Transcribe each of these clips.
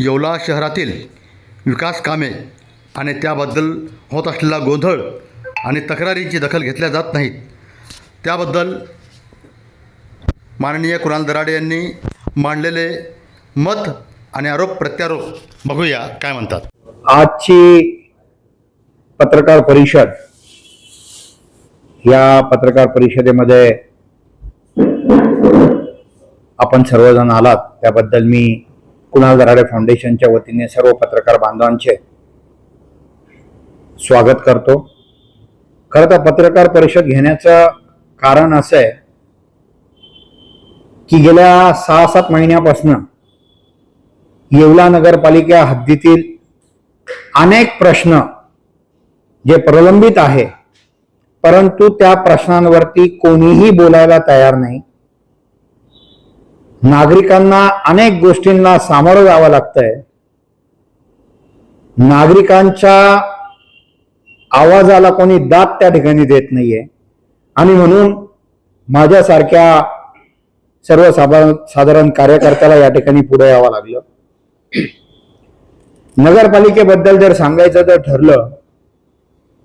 येवला शहरातील विकास कामे आणि त्याबद्दल होत असलेला गोंधळ आणि तक्रारींची दखल घेतल्या जात नाहीत. त्याबद्दल माननीय कुणाल दराडे यांनी मांडलेले मत आणि आरोप प्रत्यारोप बघूया काय म्हणतात. आजची पत्रकार परिषद या पत्रकार परिषदेमध्ये आपण सर्वजण आलात. त्याबद्दल मी कुणाल दराडे फाउंडेशनच्या वतीने सर्व पत्रकार बांधवांचे स्वागत करतो. खरं तर पत्रकार परिषद घेण्याचं कारण असं आहे की गेल्या सहा सात महिन्यापासून येवला नगरपालिका हद्दीतील अनेक प्रश्न जे प्रलंबित आहे परंतु त्या प्रश्नांवरती कोणीही बोलायला तयार नाही. नागरिकांना अनेक गोष्टींना सामोरं जावं लागतंय. नागरिकांच्या आवाजाला कोणी दाद त्या ठिकाणी देत नाहीये. आणि म्हणून माझ्यासारख्या सर्वसाधारण साधारण कार्यकर्त्याला या ठिकाणी पुढे यावं लागलं. नगरपालिकेबद्दल जर सांगायचं जर ठरलं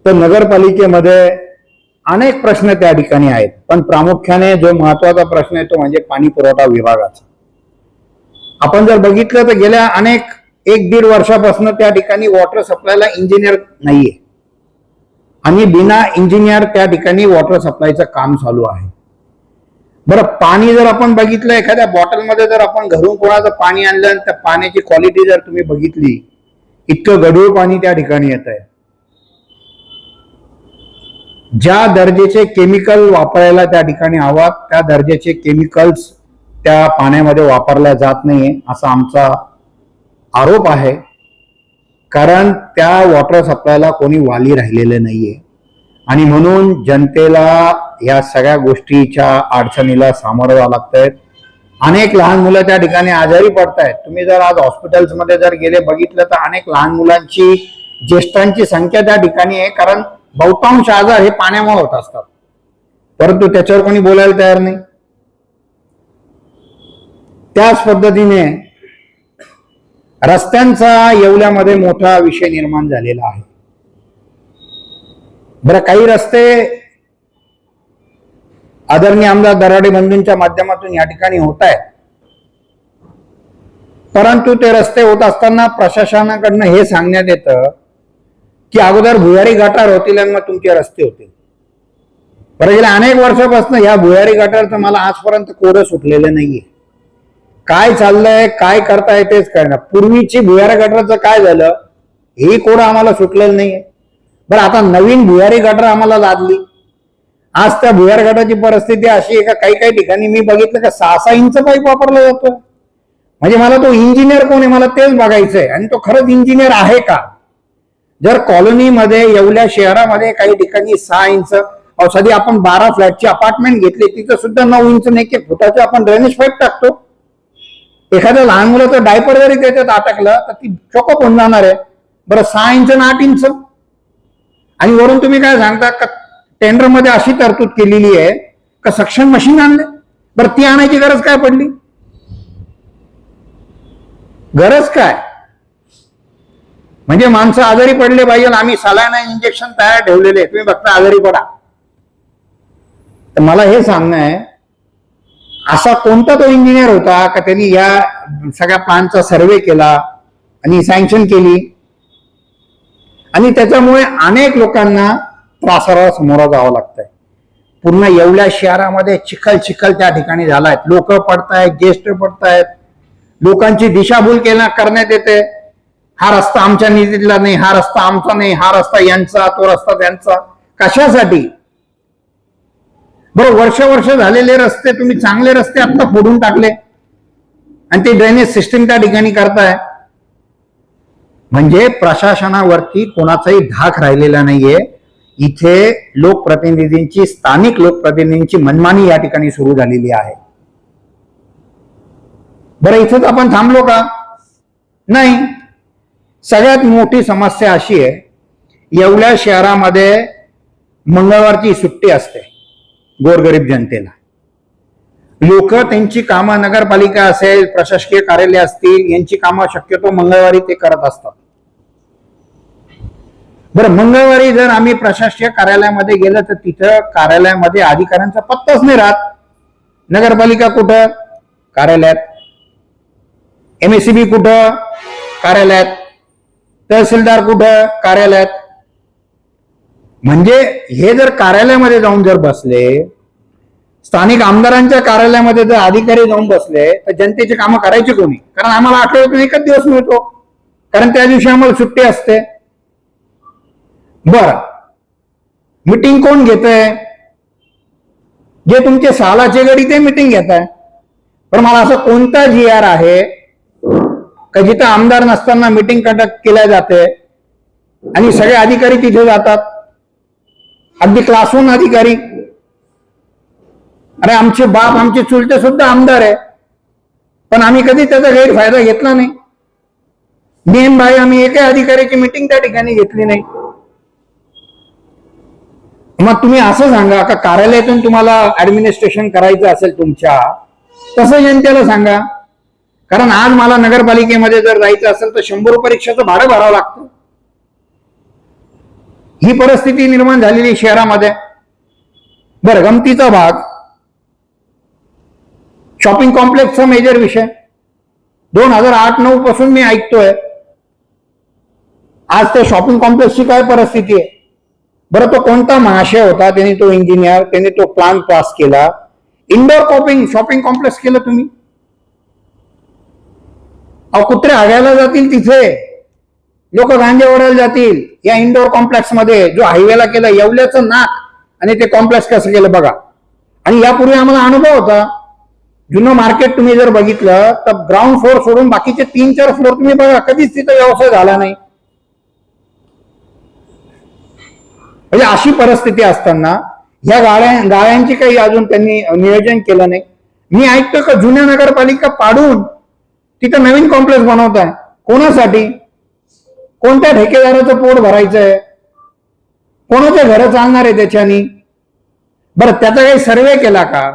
तर नगरपालिकेमध्ये अनेक प्रश्न त्या ठिकाणी आहेत. पण प्रामुख्याने जो महत्त्वाचा प्रश्न आहे तो म्हणजे पाणी पुरवठा विभागाचा. आपण जर बघितलं तर गेल्या अनेक एक दीड वर्षापासून त्या ठिकाणी वॉटर सप्लायला इंजिनियर नाहीये. आणि बिना इंजिनियर त्या ठिकाणी वॉटर सप्लायचं काम चालू आहे. बरं पाणी जर आपण बघितलं एखाद्या बॉटलमध्ये जर आपण घरून कोणाचं पाणी आणलं तर पाण्याची क्वालिटी जर तुम्ही बघितली इतकं गढूळ पाणी त्या ठिकाणी येत आहे ज्या दर्जाचे केमिकल वापरायला त्या ठिकाणी हवा त्या दर्जाचे केमिकल्स त्या पाण्यामध्ये वापरल्या जात नाहीये असा आमचा आरोप आहे. कारण त्या वॉटर सप्लायला कोणी वाली राहिलेलं नाहीये. आणि म्हणून जनतेला या सगळ्या गोष्टीच्या अडचणीला सामोरं जावं लागतंय. अनेक लहान मुलं त्या ठिकाणी आजारी पडतायत. तुम्ही जर आज हॉस्पिटल्समध्ये जर गेले बघितलं तर अनेक लहान मुलांची ज्येष्ठांची संख्या त्या ठिकाणी आहे. कारण बहुतांश आजार हे पाण्यामुळे होत असतात. परंतु त्याच्यावर कोणी बोलायला तयार नाही. त्याच पद्धतीने रस्त्यांचा येवल्यामध्ये मोठा विषय निर्माण झालेला आहे. बरं काही रस्ते आदरणीय आमदार दराडे बंधूंच्या माध्यमातून या ठिकाणी होत आहेत. परंतु ते रस्ते होत असताना प्रशासनाकडनं हे सांगण्यात येतं की अगोदर भुयारी गटार होतील आणि मग तुमचे रस्ते होतील. बरं गेल्या अनेक वर्षापासून या भुयारी गटारचं मला आजपर्यंत कोरं सुटलेलं नाहीये. काय चाललंय काय करताय तेच कळणार पूर्वीची भुयारी गटारचं काय झालं ही कोडं आम्हाला सुटलेलं नाहीये. बरं आता नवीन भुयारी गटार आम्हाला लादली. आज त्या भुयार गटाची परिस्थिती अशी आहे का काही काही ठिकाणी मी बघितलं का सहा सहा इंच पाईप वापरला जातो. म्हणजे मला तो इंजिनियर कोण आहे मला तेच बघायचंय. आणि तो खरंच इंजिनियर आहे का? जर कॉलनीमध्ये येवल्या शहरामध्ये काही ठिकाणी सहा इंच साधी आपण बारा फ्लॅटची अपार्टमेंट घेतली तिथं सुद्धा नऊ इंच नाही एक फुटाचे आपण ड्रेनेज पाईप टाकतो. एखाद्या लहान मुलाचं डायपर जरी त्याच्यात अटकलं तर ती चोकअप होऊन जाणार आहे. बरं सहा इंच आणि आठ इंच. आणि वरून तुम्ही काय सांगता का टेंडरमध्ये अशी तरतूद केलेली आहे का सक्षम मशीन आणले? बरं ती आणायची गरज काय पडली? गरज काय? म्हणजे माणसं आजारी पडले पाहिजे आम्ही सलायना इंजेक्शन तयार ठेवलेले तुम्ही फक्त आजारी पडा. तर मला हे सांगणं आहे असा कोणता तो इंजिनियर होता का त्यांनी या सगळ्या प्लांटचा सर्वे केला आणि सँक्शन केली? आणि त्याच्यामुळे अनेक लोकांना त्रासाला सामोरं जावं लागतंय. पूर्ण येवल्या शहरामध्ये चिखल चिखल त्या ठिकाणी झालाय. लोक पडतायत ज्येष्ठ पडतायत. लोकांची दिशाभूल केला करण्यात येते. हा रस्ता आमच्या निधीतला नाही हा रस्ता आमचा नाही हा रस्ता यांचा तो रस्ता त्यांचा. कशासाठी? बरं वर्ष वर्ष झालेले रस्ते तुम्ही चांगले रस्ते आता फोडून टाकले. आणि ते ड्रेनेज सिस्टीम त्या ठिकाणी करताय. म्हणजे प्रशासनावरती कोणाचाही धाक राहिलेला नाहीये. इथे लोकप्रतिनिधींची स्थानिक लोकप्रतिनिधींची मनमानी या ठिकाणी सुरू झालेली आहे. बरं इथंच आपण थांबलो का? नाही. सगळ्यात मोठी समस्या अशी आहे एवढ्या शहरामध्ये मंगळवारची सुट्टी असते गोरगरीब जनतेला. लोक त्यांची कामं नगरपालिका असेल प्रशासकीय कार्यालय असतील यांची कामं शक्यतो मंगळवारी ते करत असतात. बरं मंगळवारी जर आम्ही प्रशासकीय कार्यालयामध्ये गेलं तर तिथं कार्यालयामध्ये अधिकाऱ्यांचा पत्ताच नाही राहत. नगरपालिका कुठं? कार्यालयात. एमएससीबी कुठं? कार्यालयात. तहसीलदार कुठं? कार्यालयात. म्हणजे हे जर कार्यालयामध्ये जाऊन जर बसले स्थानिक आमदारांच्या कार्यालयामध्ये जर अधिकारी जाऊन बसले तर जनतेची कामं करायची कोणी? कारण आम्हाला आठवड्यातून एकच दिवस मिळतो. कारण त्या दिवशी आम्हाला सुट्टी असते. बर. मिटिंग कोण घेत जे तुमचे सालाचे गडी ते मिटिंग घेत आहे पण मला असं कोणता जी आर आहे? का जिथं आमदार नसताना मिटिंग कंडक्ट केल्या जाते आणि सगळे अधिकारी तिथे जातात. अगदी क्लासहून अधिकारी. अरे आमचे बाप आमचे चुलते सुद्धा आमदार आहे. पण आम्ही कधी त्याचा गैरफायदा घेतला नाही. नेम भाई आम्ही एका अधिकाऱ्याची मिटिंग त्या ठिकाणी घेतली नाही. मग तुम्ही असं सांगा का कार्यालयातून तुम्हाला ऍडमिनिस्ट्रेशन करायचं असेल तुमच्या तसं जनतेला सांगा. कारण आज मला नगरपालिकेमध्ये जर जायचं असेल तर शंभर परीक्षेचं भाडं भरावं लागतं. ही परिस्थिती निर्माण झालेली शहरामध्ये. बरं गमतीचा भाग शॉपिंग कॉम्प्लेक्सचा मेजर विषय. दोन हजार आठ नऊ पासून मी ऐकतोय. आज त्या शॉपिंग कॉम्प्लेक्सची काय परिस्थिती आहे? बरं तो कोणता महाशय होता? त्यांनी तो इंजिनियर त्याने तो प्लान पास केला. इंडोर कॉपिंग शॉपिंग कॉम्प्लेक्स केलं तुम्ही? अहो कुत्रे हागायला जातील तिथे. लोक गांजे ओढायला जातील. या इंडोर कॉम्प्लेक्समध्ये जो हायवेला केला येवल्याचं नाक आणि ते कॉम्प्लेक्स कसं केलं बघा. आणि यापूर्वी आम्हाला अनुभव होता. जुनं मार्केट तुम्ही जर बघितलं तर ग्राउंड फ्लोअर सोडून बाकीचे तीन चार फ्लोअर तुम्ही बघा कधीच तिथं व्यवसाय झाला नाही. म्हणजे अशी परिस्थिती असताना ह्या गाळ्या गाळ्यांची काही अजून त्यांनी नियोजन केलं नाही. मी ऐकतो का जुन्या नगरपालिका पाडून तिथं नवीन कॉम्प्लेक्स बनवताय. कोणासाठी? कोणत्या ठेकेदाराचं पोट भरायचं आहे कोणाच्या घरं चालणार आहे त्याच्यानी? बरं त्याचा काही सर्वे केला का?